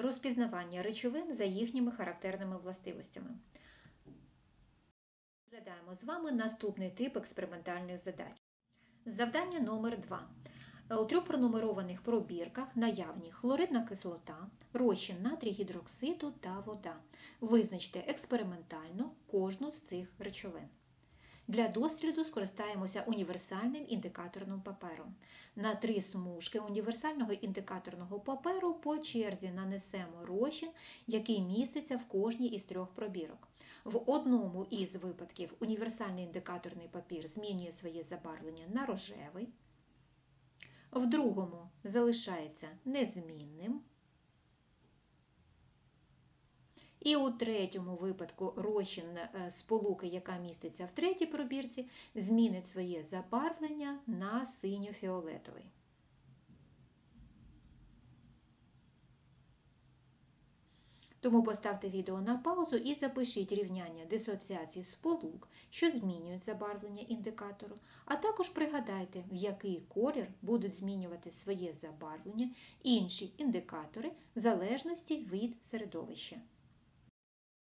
Розпізнавання речовин за їхніми характерними властивостями. Розглядаємо з вами наступний тип експериментальних задач. Завдання номер 2. У трьох пронумерованих пробірках наявні хлоридна кислота, розчин натрій гідроксиду та вода. Визначте експериментально кожну з цих речовин. Для досліду скористаємося універсальним індикаторним папером. На три смужки універсального індикаторного паперу по черзі нанесемо розчин, який міститься в кожній із трьох пробірок. В одному із випадків універсальний індикаторний папір змінює своє забарвлення на рожевий, в другому залишається незмінним. І у третьому випадку розчин е, сполуки, яка міститься в третій пробірці, змінить своє забарвлення на синьо-фіолетовий. Тому поставте відео на паузу і запишіть рівняння дисоціації сполук, що змінюють забарвлення індикатору, а також пригадайте, в який колір будуть змінювати своє забарвлення інші індикатори в залежності від середовища.